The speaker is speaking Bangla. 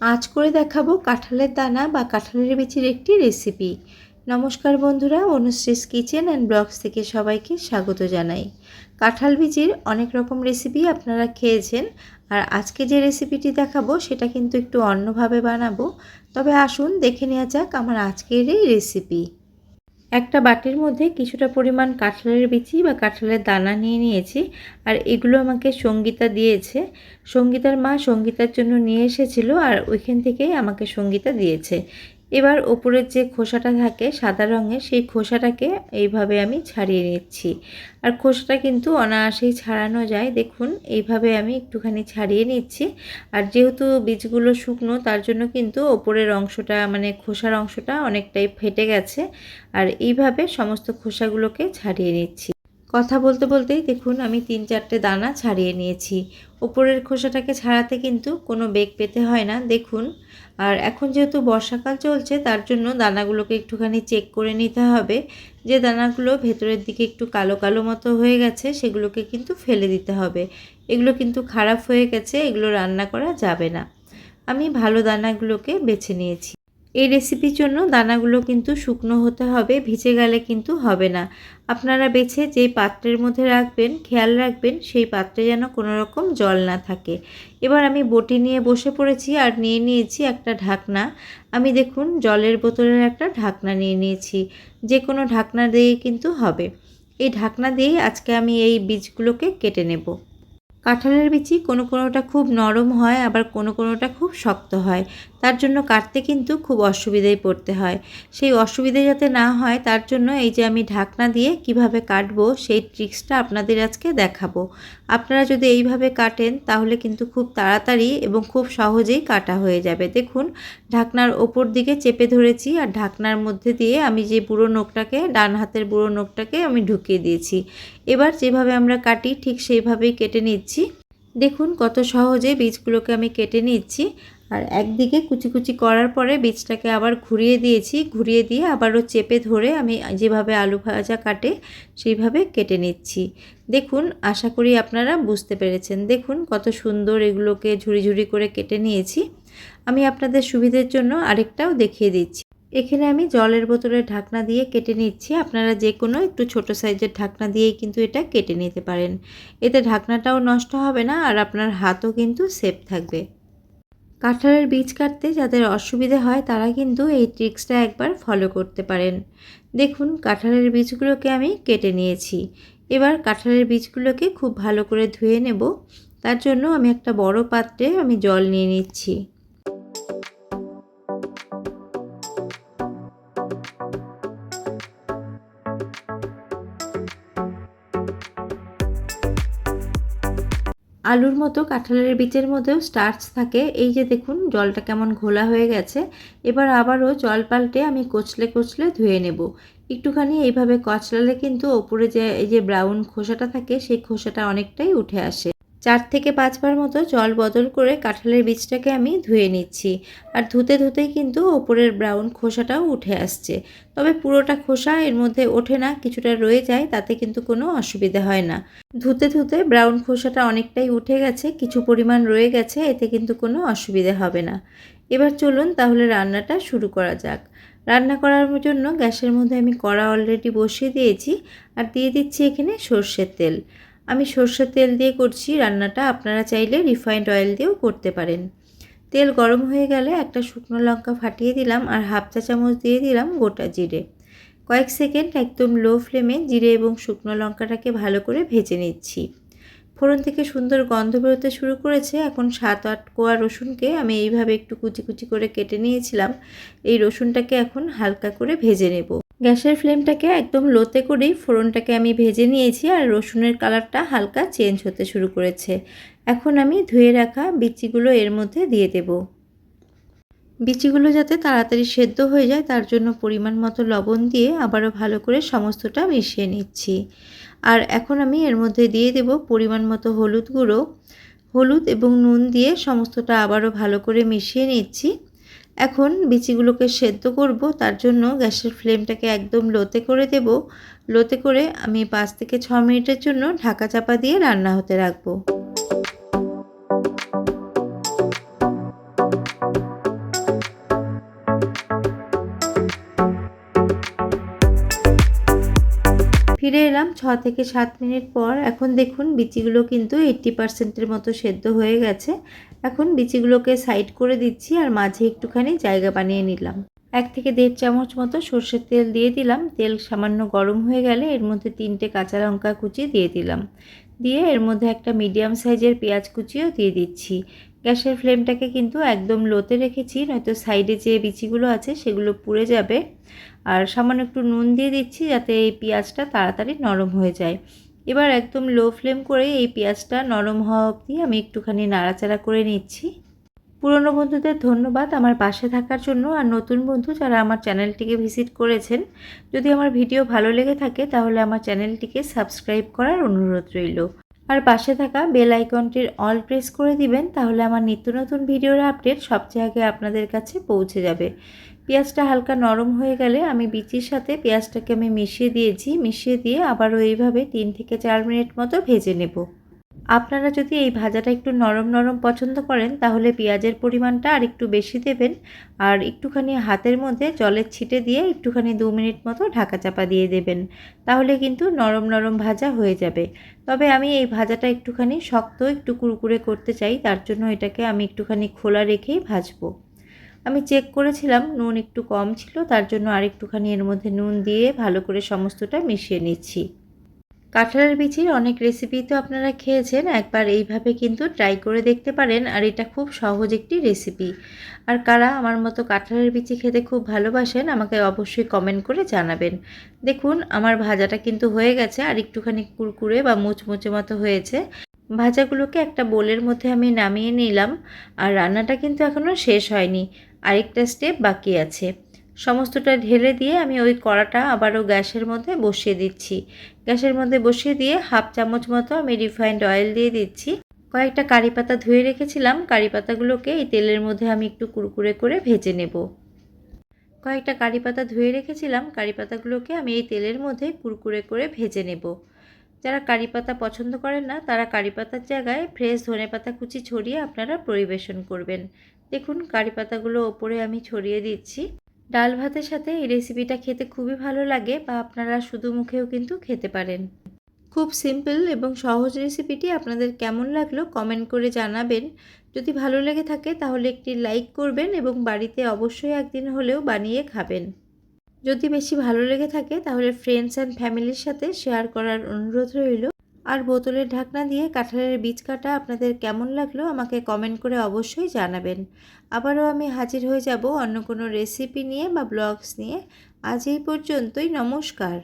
আজ করে দেখাবো কাঁঠালের দানা বা কাঁঠালের বিচির একটি রেসিপি নমস্কার বন্ধুরা, অনুশ্রীস কিচেন অ্যান্ড ব্লগস থেকে সবাইকে স্বাগত জানাই। কাঁঠাল বিচির অনেক রকম রেসিপি আপনারা খেয়েছেন আর আজকে যে রেসিপিটি দেখাবো সেটা কিন্তু একটু অন্যভাবে বানাবো। তবে আসুন দেখে নেওয়া যাক আমার আজকের এই রেসিপি একটা বাটির মধ্যে কিছুটা পরিমাণ কাঁঠালের বিচি বা কাঁঠালের দানা নিয়ে নিয়েছি আর এগুলো আমাকে সঙ্গীতা দিয়েছে। সঙ্গীতার মা সঙ্গীতার জন্য নিয়ে এসেছিল আর ওইখান থেকেই আমাকে সঙ্গীতা দিয়েছে। এবার ওপরের যে খোসাটা থাকে সাদা রঙের, সেই খোসাটাকে এইভাবে আমি ছাড়িয়ে নিচ্ছি। আর খোসাটা কিন্তু অনায়াসেই ছাড়ানো যায়। দেখুন, এইভাবে আমি একটুখানি ছাড়িয়ে নিচ্ছি। আর যেহেতু বীজগুলো শুকনো, তার জন্য কিন্তু ওপরের অংশটা মানে খোসার অংশটা অনেকটাই ফেটে গেছে। আর এইভাবে সমস্ত খোসাগুলোকে ছাড়িয়ে নিচ্ছি। কথা বলতে বলতেই দেখুন আমি তিন চারটে দানা ছাড়িয়ে নিয়েছি। ওপরের খোসাটাকে ছাড়াতে কিন্তু কোনো বেগ পেতে হয় না, দেখুন। আর এখন যেহেতু বর্ষাকাল চলছে, তার জন্য দানাগুলোকে একটুখানি চেক করে নিতে হবে। যে দানাগুলো ভেতরের দিকে একটু কালো কালো মতো হয়ে গেছে, সেগুলোকে কিন্তু ফেলে দিতে হবে। এগুলো কিন্তু খারাপ হয়ে গেছে, এগুলো রান্না করা যাবে না। আমি ভালো দানাগুলোকে বেছে নিয়েছি। এই রেসিপির জন্য দানাগুলো কিন্তু শুকনো হতে হবে, ভিজে গেলে কিন্তু হবে না। আপনারা বেছে যেই পাত্রের মধ্যে রাখবেন, খেয়াল রাখবেন সেই পাত্রে যেন কোনো রকম জল না থাকে। এবার আমি বটি নিয়ে বসে পড়েছি আর নিয়ে নিয়েছি একটা ঢাকনা। আমি দেখুন জলের বোতলের একটা ঢাকনা নিয়ে নিয়েছি, যে কোনো ঢাকনা দিয়েই কিন্তু হবে। এই ঢাকনা দিয়েই আজকে আমি এই বীজগুলোকে কেটে নেব। কাঁঠালের বিচি কোনো কোনোটা খুব নরম হয়, আবার কোনো কোনোটা খুব শক্ত হয়। তার জন্য কাটতে কিন্তু খুব অসুবিধায় পড়তে হয়। সেই অসুবিধে যাতে না হয়, তার জন্য এই যে আমি ঢাকনা দিয়ে কীভাবে কাটবো, সেই ট্রিক্সটা আপনাদের আজকে দেখাবো। আপনারা যদি এইভাবে কাটেন, তাহলে কিন্তু খুব তাড়াতাড়ি এবং খুব সহজেই কাটা হয়ে যাবে। দেখুন, ঢাকনার ওপর দিকে চেপে ধরেছি আর ঢাকনার মধ্যে দিয়ে আমি যে বুড়ো নোকটাকে, ডান হাতের বুড়ো নোকটাকে আমি ঢুকিয়ে দিয়েছি। এবার যেভাবে আমরা কাটি, ঠিক সেইভাবেই কেটে নিচ্ছি। দেখুন, কত সহজে বীজগুলোকে আমি কেটে নিচ্ছি। আর একদিকে কুচি কুচি করার পরে বীজটাকে আবার ঘুরিয়ে দিয়েছি, ঘুরিয়ে দিয়ে আবারও চেপে ধরে আমি যেভাবে আলু ভাজা কাটে সেইভাবে কেটে নিচ্ছি। দেখুন, আশা করি আপনারা বুঝতে পেরেছেন। দেখুন, কত সুন্দর এগুলোকে ঝুড়ি ঝুড়ি করে কেটে নিয়েছি। আমি আপনাদের সুবিধের জন্য আরেকটাও দেখিয়ে দিচ্ছি। এখানে আমি জলের বোতলের ঢাকনা দিয়ে কেটে নিচ্ছি। আপনারা যে কোনো একটু ছোট সাইজের ঢাকনা দিয়েই কিন্তু এটা কেটে নিতে পারেন। এতে ঢাকনাটাও নষ্ট হবে না আর আপনার হাতও কিন্তু সেফ থাকবে। কাঁঠালের বীজ কাটতে যাদের অসুবিধে হয় তারা কিন্তু এই ট্রিক্সটা একবার ফলো করতে পারেন। দেখুন, কাঁঠালের বীজগুলোকে আমি কেটে নিয়েছি। এবার কাঁঠালের বীজগুলোকে খুব ভালো করে ধুয়ে নেব। তার জন্য আমি একটা বড় পাত্রে আমি জল নিয়ে নিচ্ছি। আলুর মতো, কাঁঠালের বীজের মধ্যেও স্টার্চ থাকে। এই যে দেখুন, জলটা কেমন ঘোলা হয়ে গেছে। এবার আবারও জল পাল্টে আমি কচলে কচলে ধুয়ে নেব। একটুখানি এইভাবে কচলালে কিন্তু ওপরে যে, এই যে ব্রাউন খোসাটা থাকে, সেই খোসাটা অনেকটাই উঠে আসে। চার থেকে পাঁচবার মতো জল বদল করে কাঁঠালের বীজটাকে আমি ধুয়ে নিচ্ছি। আর ধুতে ধুতেই কিন্তু ওপরের ব্রাউন খোসাটাও উঠে আসছে। তবে পুরোটা খোসা এর মধ্যে ওঠে না, কিছুটা রয়ে যায়, তাতে কিন্তু কোনো অসুবিধা হয় না। ধুতে ধুতে ব্রাউন খোসাটা অনেকটাই উঠে গেছে, কিছু পরিমাণ রয়ে গেছে, এতে কিন্তু কোনো অসুবিধা হবে না। এবার চলুন তাহলে রান্নাটা শুরু করা যাক। রান্না করার জন্য গ্যাসের মধ্যে আমি কড়া অলরেডি বসিয়ে দিয়েছি, আর দিয়ে দিচ্ছি এখানে সর্ষের তেল। আমি সর্ষের তেল দিয়ে করছি রান্নাটা। আপনারা চাইলে রিফাইন্ড অয়েল দিয়েও করতে পারেন। তেল গরম হয়ে গেলে একটা শুকনো লঙ্কা ফাটিয়ে দিলাম আর হাফ চা চামচ দিয়ে দিলাম গোটা জিরে। কয়েক সেকেন্ড একদম লো ফ্লেমে জিরে এবং শুকনো লঙ্কাটাকে ভালো করে ভেজে নিচ্ছি। ফোড়ন থেকে সুন্দর গন্ধ বেরোতে শুরু করেছে। এখন সাত আট কোয়া রসুনকে আমি এইভাবে একটু কুচি কুচি করে কেটে নিয়েছিলাম। এই রসুনটাকে এখন হালকা করে ভেজে নেব। গ্যাসের ফ্লেমটাকে একদম লোতে করেই ফোড়নটাকে আমি ভেজে নিয়েছি আর রসুনের কালারটা হালকা চেঞ্জ হতে শুরু করেছে। এখন আমি ধুয়ে রাখা বিচিগুলো এর মধ্যে দিয়ে দেব। বিচিগুলো যাতে তাড়াতাড়ি সেদ্ধ হয়ে যায়, তার জন্য পরিমাণ মতো লবণ দিয়ে আবারও ভালো করে সমস্তটা মিশিয়ে নিচ্ছি। আর এখন আমি এর মধ্যে দিয়ে দেব পরিমাণ মতো হলুদ গুঁড়ো। হলুদ এবং নুন দিয়ে সমস্তটা আবারও ভালো করে মিশিয়ে নিচ্ছি। এখন বিচিগুলোকে সেদ্ধ করব, তার জন্য গ্যাসের ফ্লেমটাকে একদম লোতে করে দেব। লোতে করে আমি পাঁচ থেকে ছ মিনিটের জন্য ঢাকা চাপা দিয়ে রান্না হতে রাখব। ফিরে এলাম ছ থেকে সাত মিনিট পর। এখন দেখুন বিচিগুলো কিন্তু এইট্টি পার্সেন্টের মতো সেদ্ধ হয়ে গেছে। এখন বিচিগুলোকে সাইড করে দিচ্ছি আর মাঝে একটুখানি জায়গা বানিয়ে নিলাম। এক থেকে দেড় চামচ মতো সর্ষের তেল দিয়ে দিলাম। তেল সামান্য গরম হয়ে গেলে এর মধ্যে তিনটে কাঁচা লঙ্কা কুচি দিয়ে দিলাম। দিয়ে এর মধ্যে একটা মিডিয়াম সাইজের পেঁয়াজ কুচিও দিয়ে দিচ্ছি। গ্যাসের ফ্লেমটাকে কিন্তু একদম লোতে রেখেছি, নয়তো সাইডে যে বিচিগুলো আছে সেগুলো পুড়ে যাবে। আর সামান্য একটু নুন দিয়ে দিচ্ছি যাতে এই পেঁয়াজটা তাড়াতাড়ি নরম হয়ে যায়। এবার একদম লো ফ্লেম করে এই পেঁয়াজটা নরম হওয়া অবধি আমি একটুখানি নাড়াচাড়া করে নিচ্ছি। পুরনো বন্ধুদের ধন্যবাদ আমার পাশে থাকার জন্য। আর নতুন বন্ধু যারা আমার চ্যানেলটিকে ভিজিট করেছেন, যদি আমার ভিডিও ভালো লেগে থাকে তাহলে আমার চ্যানেলটিকে সাবস্ক্রাইব করার অনুরোধ রইল। আর পাশে থাকা বেল আইকনটির অল প্রেস করে দিবেন, তাহলে আমার নিত্য নতুন ভিডিওর আপডেট সবচেয়ে আগে আপনাদের কাছে পৌঁছে যাবে। পেঁয়াজটা হালকা নরম হয়ে গেলে আমি বিচির সাথে পেঁয়াজটাকে আমি মিশিয়ে দিয়েছি। মিশিয়ে দিয়ে আবারও এইভাবে তিন থেকে চার মিনিট মতো ভেজে নেব। আপনারা যদি এই ভাজাটা একটু নরম নরম পছন্দ করেন, তাহলে পেঁয়াজের পরিমাণটা আর একটু বেশি দেবেন। আর একটুখানি হাতের মধ্যে জলের ছিটে দিয়ে একটুখানি দু মিনিট মতো ঢাকা চাপা দিয়ে দেবেন। তাহলে কিন্তু নরম নরম ভাজা হয়ে যাবে। তবে আমি এই ভাজাটা একটুখানি শক্ত, একটু কুরকুরে করতে চাই, তার জন্য এটাকে আমি একটুখানি খোলা রেখেই ভাজবো। আমি চেক করেছিলাম, নুন একটু কম ছিল, তার জন্য আরেকটুখানি এর মধ্যে নুন দিয়ে ভালো করে সমস্তটা মিশিয়ে নিচ্ছি। কাঁঠালের বিচির অনেক রেসিপি তো আপনারা খেয়েছেন, একবার এইভাবে কিন্তু ট্রাই করে দেখতে পারেন, আর এটা খুব সহজ একটি রেসিপি আর কারা আমার মতো কাঁঠালের বিচি খেতে খুব ভালোবাসেন, আমাকে অবশ্যই কমেন্ট করে জানাবেন। দেখুন, আমার ভাজাটা কিন্তু হয়ে গেছে, আর একটুখানি কুরকুরে বা মুচমুচে মতো হয়েছে। ভাজাগুলোকে একটা বোলের মধ্যে আমি নামিয়ে নিলাম, আর রান্নাটা কিন্তু এখনও শেষ হয়নি। আরেকটা স্টেপ বাকি আছে। সমস্তটা ঢেলে দিয়ে আমি ওই কড়াটা আবারও গ্যাসের মধ্যে বসিয়ে দিচ্ছি। গ্যাসের মধ্যে বসিয়ে দিয়ে হাফ চামচ মতো আমি রিফাইন্ড অয়েল দিয়ে দিচ্ছি। কয়েকটা কারি পাতা ধুয়ে রেখেছিলাম। কারি পাতাগুলোকে এই তেলের মধ্যে আমি একটু কুরকুরে করে ভেজে নেব। কয়েকটা কারি পাতা ধুয়ে রেখেছিলাম। কারি পাতাগুলোকে আমি এই তেলের মধ্যে কুরকুরে করে ভেজে নেব। যারা কারি পাতা পছন্দ করেন না, তারা কারি পাতার জায়গায় ফ্রেশ ধনে পাতা কুচি ছড়িয়ে আপনারা পরিবেশন করবেন। দেখুন, কারি পাতাগুলো ওপরে আমি ছড়িয়ে দিচ্ছি। ডাল ভাতের সাথে এই রেসিপিটা খেতে খুবই ভালো লাগে বা আপনারা শুধু মুখেও কিন্তু খেতে পারেন। খুব সিম্পল এবং সহজ রেসিপিটি আপনাদের কেমন লাগল কমেন্ট করে জানাবেন। যদি ভালো লেগে থাকে তাহলে একটি লাইক করবেন এবং বাড়িতে অবশ্যই একদিন হলেও বানিয়ে খাবেন। যদি বেশি ভালো লেগে থাকে তাহলে ফ্রেন্ডস অ্যান্ড ফ্যামিলির সাথে শেয়ার করার অনুরোধ রইল। আর বোতলের ঢাকনা দিয়ে কাঁঠালের বীজ কাটা আপনাদের কেমন লাগল আমাকে কমেন্ট করে অবশ্যই জানাবেন। আবারও আমি হাজির হয়ে যাব অন্য কোনো রেসিপি নিয়ে বা ব্লগস নিয়ে। আজ এই পর্যন্তই, নমস্কার।